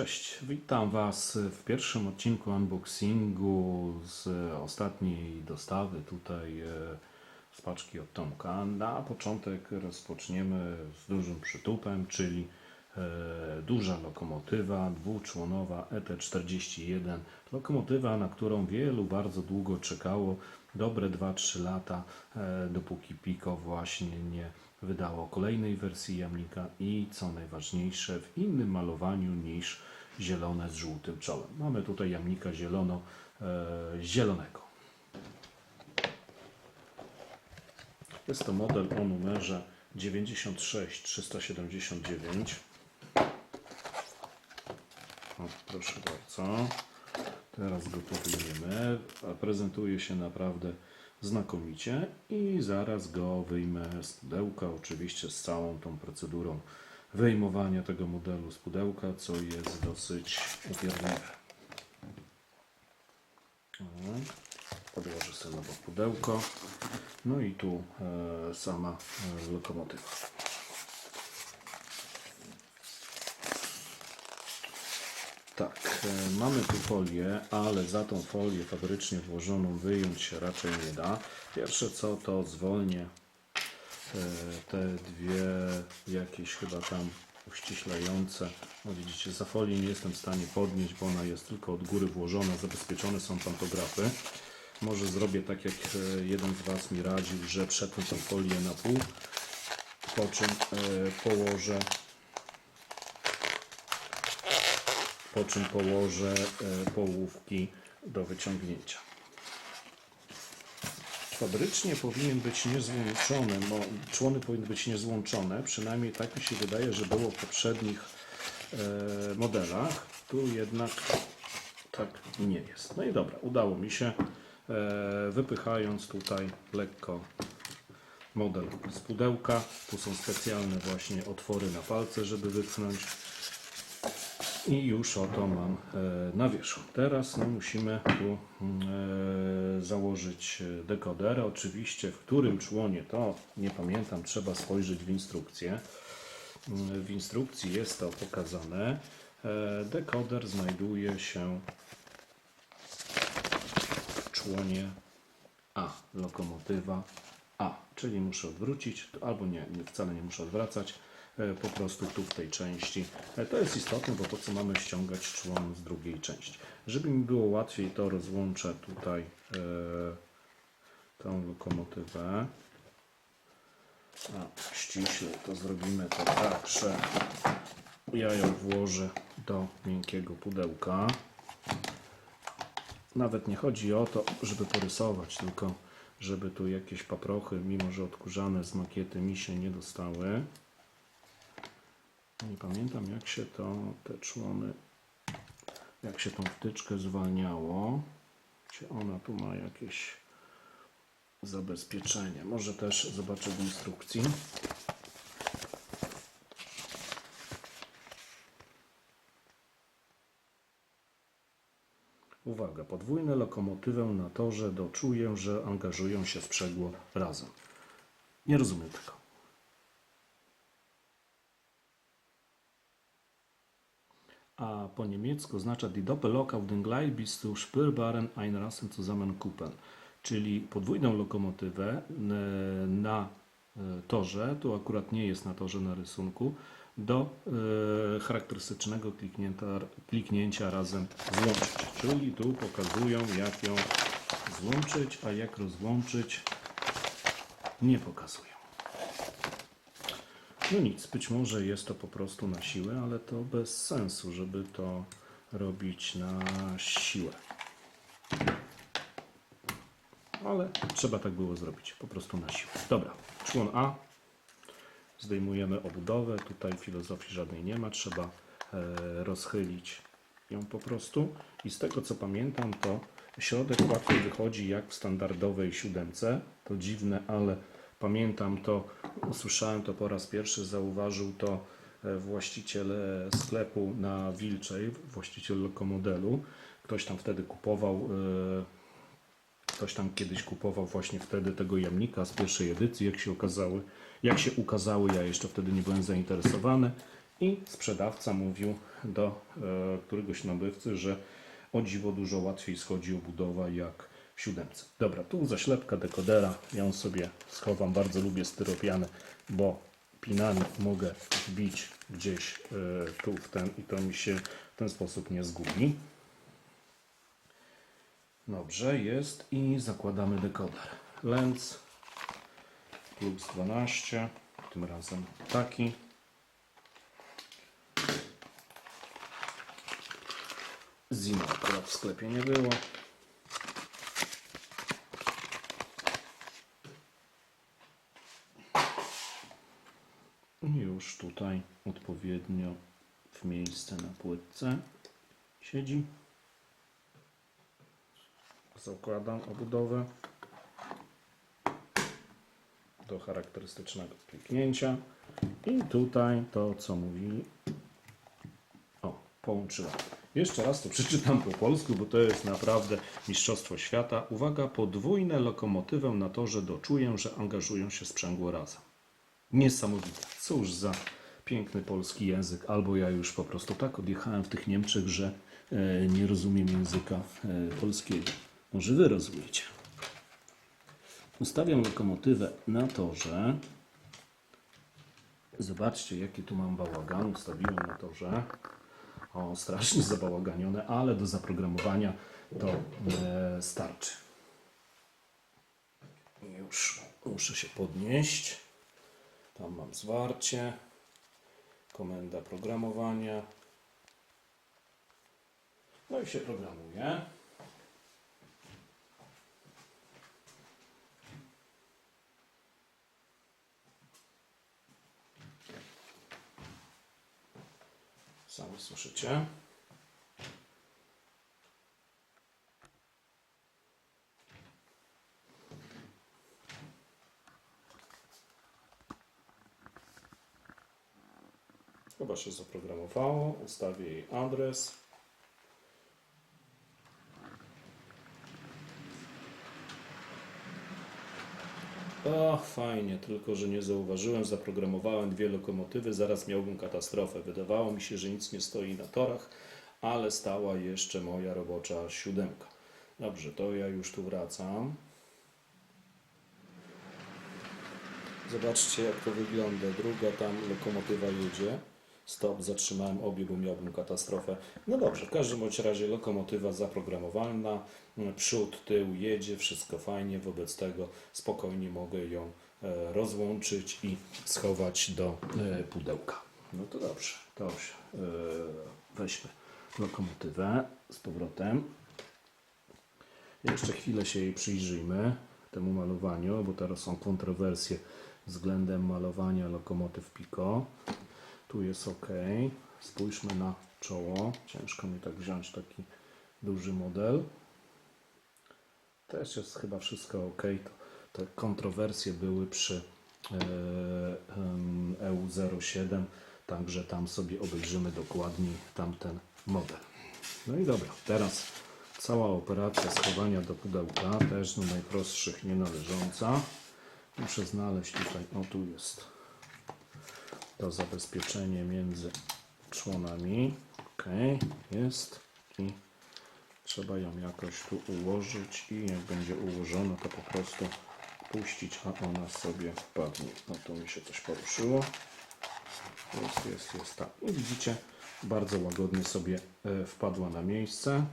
Cześć, witam Was w pierwszym odcinku unboxingu z ostatniej dostawy tutaj e, z paczki od Tomka. Na początek rozpoczniemy z dużym przytupem, czyli e, duża lokomotywa dwuczłonowa ET41. Lokomotywa, na którą wielu bardzo długo czekało, dobre 2-3 lata, e, dopóki Pico właśnie nie wydało kolejnej wersji jamnika i co najważniejsze w innym malowaniu niż zielone z żółtym czołem. Mamy tutaj jamnika zielono, e, zielonego. Jest to model o numerze 96379. O, proszę bardzo. Teraz go. A Prezentuje się naprawdę znakomicie i zaraz go wyjmę z pudełka, oczywiście z całą tą procedurą wyjmowania tego modelu z pudełka, co jest dosyć upierdliwe. Podłożę sobie nowe pudełko. No i tu e, sama e, lokomotywa. Tak, mamy tu folię, ale za tą folię fabrycznie włożoną wyjąć się raczej nie da. Pierwsze co to zwolnię e, te dwie jakieś chyba tam uściślające. No widzicie, za folię nie jestem w stanie podnieść, bo ona jest tylko od góry włożona, zabezpieczone są pantografy. Może zrobię tak jak e, jeden z Was mi radził, że przetnę tą folię na pół, po czym e, położę po czym położę e, połówki do wyciągnięcia. Fabrycznie powinien być niezłączony, człony powinny być niezłączone, przynajmniej tak mi się wydaje, że było w poprzednich e, modelach. Tu jednak tak nie jest. No i dobra, udało mi się, e, wypychając tutaj lekko model z pudełka. Tu są specjalne właśnie otwory na palce, żeby wypchnąć. I już oto mam e, na wierzchu. Teraz no, musimy tu mm, e, założyć e, dekoder. Oczywiście w którym członie to nie pamiętam, trzeba spojrzeć w instrukcję. Mm, W instrukcji jest to pokazane. Dekoder znajduje się w członie A, lokomotywa A, czyli muszę odwrócić, albo nie, wcale nie muszę odwracać, po prostu tu w tej części. E, To jest istotne, bo po co mamy ściągać człon z drugiej części. Żeby mi było łatwiej, to rozłączę tutaj e, tą lokomotywę. A ściśle to zrobimy to tak, że ja ją włożę do miękkiego pudełka. Nawet nie chodzi o to, żeby porysować, tylko żeby tu jakieś paprochy, mimo że odkurzane z makiety, mi się nie dostały. Nie pamiętam jak się to, te człony, jak się tą wtyczkę zwalniało. Czy ona tu ma jakieś zabezpieczenie. Może też zobaczę w instrukcji. Uwaga, podwójne lokomotywę na torze doczuję, że angażują się sprzęgło razem. Nie rozumiem tego. A po niemiecku oznacza die Doppellok auf den Gleis zu spürbaren Einrassen zusammenkuppeln, czyli podwójną lokomotywę e, na e, torze, tu akurat nie jest na torze na rysunku, do e, charakterystycznego kliknięcia razem złączyć. Czyli tu pokazują jak ją złączyć, a jak rozłączyć nie pokazują. No nic, być może jest to po prostu na siłę, ale to bez sensu, żeby to robić na siłę. Ale trzeba tak było zrobić, po prostu na siłę. Dobra, człon A. Zdejmujemy obudowę, tutaj filozofii żadnej nie ma, trzeba e, rozchylić ją po prostu. I z tego co pamiętam, to środek łatwiej wychodzi jak w standardowej siódemce. To dziwne, ale pamiętam to, usłyszałem to po raz pierwszy, zauważył to e, właściciel e, sklepu na Wilczej, właściciel lokomodelu. Ktoś tam wtedy kupował e, Ktoś tam kiedyś kupował właśnie wtedy tego jamnika z pierwszej edycji, jak się okazały, jak się ukazały, ja jeszcze wtedy nie byłem zainteresowany I sprzedawca mówił do któregoś nabywcy, że o dziwo dużo łatwiej schodzi obudowa jak siódemce. Dobra, tu zaślepka dekodera, ja ją sobie schowam, bardzo lubię styropiany, bo pinami mogę wbić gdzieś e, tu w ten i to mi się w ten sposób nie zgubi. Dobrze, jest i zakładamy dekoder. Lens plus 12, tym razem taki. Zima akurat w sklepie nie było. Już tutaj odpowiednio w miejsce na płytce siedzi. Zakładam obudowę do charakterystycznego kliknięcia i tutaj to co mówili o, połączyłem. Jeszcze raz to przeczytam po polsku, bo to jest naprawdę mistrzostwo świata. Uwaga, podwójne lokomotywę na torze doczuję, że angażują się sprzęgło razem. Niesamowite. Cóż za piękny polski język. Albo ja już po prostu tak odjechałem w tych Niemczech, że e, nie rozumiem języka e, polskiego. Może wy rozumiecie. Ustawiam lokomotywę na torze. Zobaczcie, jaki tu mam bałagan. Ustawiłem na torze. O, strasznie zabałaganione, ale do zaprogramowania to e, starczy. Już muszę się podnieść. Tam mam zwarcie. Komenda programowania. No i się programuje. Sami słyszycie. Chyba się zaprogramowało. Ustawię jej adres. O, fajnie, tylko że nie zauważyłem, zaprogramowałem dwie lokomotywy, zaraz miałbym katastrofę. Wydawało mi się, że nic nie stoi na torach, ale stała jeszcze moja robocza siódemka. Dobrze, to ja już tu wracam. Zobaczcie jak to wygląda. Druga tam lokomotywa jedzie. Stop, zatrzymałem obie, bo miałbym katastrofę. No dobrze, w każdym bądź razie lokomotywa zaprogramowalna, przód, tył jedzie, wszystko fajnie, wobec tego spokojnie mogę ją e, rozłączyć i schować do e, pudełka. No to dobrze, dobrze. Weźmy lokomotywę z powrotem. Jeszcze chwilę się jej przyjrzyjmy, temu malowaniu, bo teraz są kontrowersje względem malowania lokomotyw Pico. Tu jest ok. Spójrzmy na czoło. Ciężko mi tak wziąć taki duży model. Też jest chyba wszystko ok. Te kontrowersje były przy e, em, EU07, także tam sobie obejrzymy dokładniej tamten model. No i dobra, teraz cała operacja schowania do pudełka, też do najprostszych nie należąca. Muszę znaleźć tutaj, o tu jest to zabezpieczenie między członami. Ok, jest i trzeba ją jakoś tu ułożyć i jak będzie ułożona, to po prostu puścić, a ona sobie wpadnie. No tu mi się coś poruszyło. Jest, jest, jest tak. I widzicie, bardzo łagodnie sobie e, wpadła na miejsce.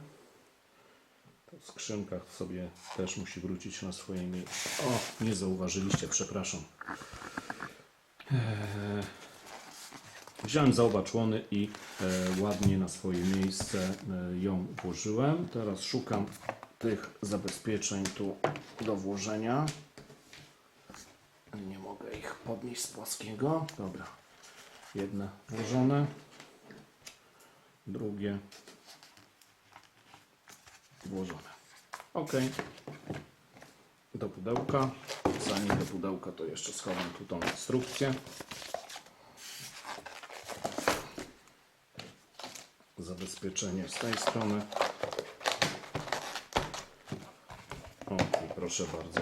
Skrzynkach sobie też musi wrócić na swoje miejsce. O, nie zauważyliście, przepraszam. Wziąłem zaobaczłony i e, ładnie na swoje miejsce e, ją włożyłem. Teraz szukam tych zabezpieczeń tu do włożenia. Nie mogę ich podnieść z płaskiego. Dobra. Jedne włożone. Drugie włożone. Ok. Do pudełka. Zanim do pudełka to jeszcze schowam tu tą instrukcję. Zabezpieczenie z tej strony. O, i proszę bardzo,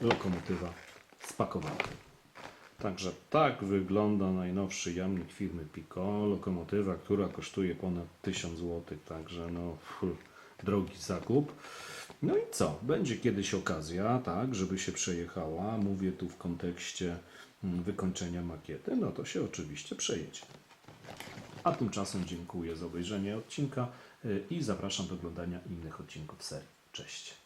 lokomotywa spakowana. Także tak wygląda najnowszy jamnik firmy Pico. Lokomotywa, która kosztuje ponad 1000 zł, także no drogi zakup. No i co? Będzie kiedyś okazja, tak, żeby się przejechała. Mówię tu w kontekście mm, wykończenia makiety. No to się oczywiście przejedzie. A tymczasem dziękuję za obejrzenie odcinka y, i zapraszam do oglądania innych odcinków serii. Cześć.